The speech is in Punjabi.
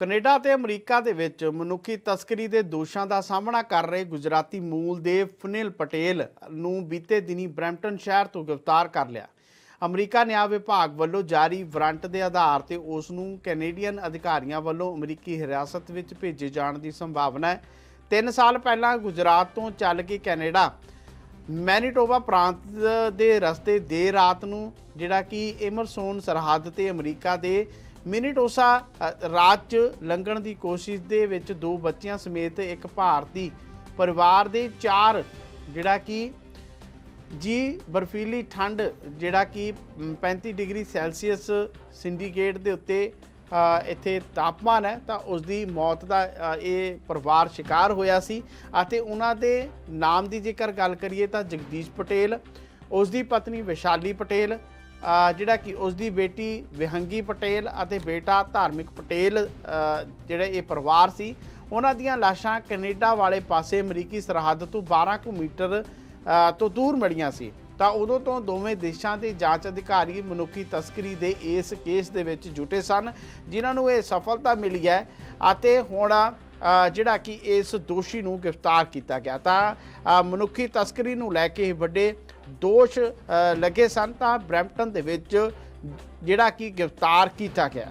ਕੈਨੇਡਾ ਤੇ ਅਮਰੀਕਾ ਦੇ ਵਿੱਚ ਮਨੁੱਖੀ ਤਸਕਰੀ ਦੇ ਦੋਸ਼ਾਂ ਦਾ ਸਾਹਮਣਾ ਕਰ ਰਹੇ ਗੁਜਰਾਤੀ ਮੂਲ ਦੇ ਫਨਿਲ ਪਟੇਲ ਨੂੰ ਬੀਤੇ ਦਿਨੀ ਬਰੈਂਪਟਨ ਸ਼ਹਿਰ ਤੋਂ ਗ੍ਰਿਫਤਾਰ ਕਰ ਲਿਆ। ਅਮਰੀਕਾ ਨਿਆਂ ਵਿਭਾਗ ਵੱਲੋਂ ਜਾਰੀ ਵਾਰੰਟ ਦੇ ਆਧਾਰ ਤੇ ਉਸ ਨੂੰ ਕੈਨੇਡੀਅਨ ਅਧਿਕਾਰੀਆਂ ਵੱਲੋਂ ਅਮਰੀਕੀ ਹਿਰਾਸਤ ਵਿੱਚ ਭੇਜੇ ਜਾਣ ਦੀ ਸੰਭਾਵਨਾ ਹੈ। 3 ਸਾਲ ਪਹਿਲਾਂ ਗੁਜਰਾਤ ਤੋਂ ਚੱਲ ਕੇ ਕੈਨੇਡਾ, ਮੈਨੀਟੋਬਾ ਪ੍ਰਾਂਤ ਦੇ ਰਸਤੇ ਦੇਰ ਰਾਤ ਨੂੰ, ਜਿਹੜਾ ਕਿ ਐਮਰਸੋਨ ਸਰਹੱਦ ਤੇ ਅਮਰੀਕਾ ਦੇ ਮਿਨੀਟੋਸਾ ਅ, ਰਾਤ 'ਚ ਲੰਘਣ ਦੀ ਕੋਸ਼ਿਸ਼ ਦੇ ਵਿੱਚ ਦੋ ਬੱਚਿਆਂ ਸਮੇਤ ਇੱਕ ਭਾਰਤੀ ਪਰਿਵਾਰ ਦੇ ਚਾਰ ਜਿਹੜਾ ਕਿ ਜੀ ਬਰਫੀਲੀ ਠੰਡ ਜਿਹੜਾ ਕਿ ਮ, 35 ਡਿਗਰੀ ਸੈਲਸੀਅਸ ਸਿੰਡੀਕੇਟ ਦੇ ਉੱਤੇ ਇੱਥੇ ਤਾਪਮਾਨ ਹੈ ਤਾਂ ਉਸ ਦੀ ਮੌਤ ਦਾ ਇਹ ਪਰਿਵਾਰ ਸ਼ਿਕਾਰ ਹੋਇਆ ਸੀ। ਅਤੇ ਉਹਨਾਂ ਦੇ ਨਾਮ ਦੀ ਜੇਕਰ ਗੱਲ ਕਰੀਏ ਤਾਂ ਜਗਦੀਸ਼ ਪਟੇਲ ਉਸ ਦੀ ਪਤਨੀ ਵਿਸ਼ਾਲੀ ਪਟੇਲ ਜਿਹੜਾ ਕਿ ਉਸ ਦੀ ਬੇਟੀ ਵਿਹੰਗੀ ਪਟੇਲ ਅਤੇ ਬੇਟਾ ਧਾਰਮਿਕ ਪਟੇਲ ਅ, ਜਿਹੜਾ ਇਹ ਪਰਿਵਾਰ ਸੀ ਉਹਨਾਂ ਦੀਆਂ ਲਾਸ਼ਾਂ ਕੈਨੇਡਾ ਵਾਲੇ ਪਾਸੇ ਅਮਰੀਕੀ ਸਰਹੱਦ ਤੋਂ 12 ਕੁ ਮੀਟਰ ਤੋਂ ਦੂਰ ਮਿਲੀਆਂ ਸੀ। ਤਾਂ ਉਦੋਂ ਤੋਂ ਦੋਵੇਂ ਦੇਸ਼ਾਂ ਦੇ ਜਾਂਚ ਅਧਿਕਾਰੀ ਮਨੁੱਖੀ ਤਸਕਰੀ ਦੇ ਇਸ ਕੇਸ ਦੇ ਵਿੱਚ ਜੁਟੇ ਸਨ ਜਿਨ੍ਹਾਂ ਨੂੰ ਇਹ ਸਫਲਤਾ ਮਿਲੀ ਹੈ ਅਤੇ ਹੁਣ ਜਿਹੜਾ ਕਿ ਇਸ ਦੋਸ਼ੀ ਨੂੰ ਗ੍ਰਿਫਤਾਰ ਕੀਤਾ ਗਿਆ। ਤਾਂ ਮਨੁੱਖੀ ਤਸਕਰੀ ਨੂੰ ਲੈ ਕੇ ਵੱਡੇ ਦੋਸ਼ ਲੱਗੇ ਸਨ ਤਾਂ ਬਰੈਂਪਟਨ ਦੇ ਵਿੱਚ ਜਿਹੜਾ ਕਿ ਗ੍ਰਿਫਤਾਰ ਕੀਤਾ ਗਿਆ।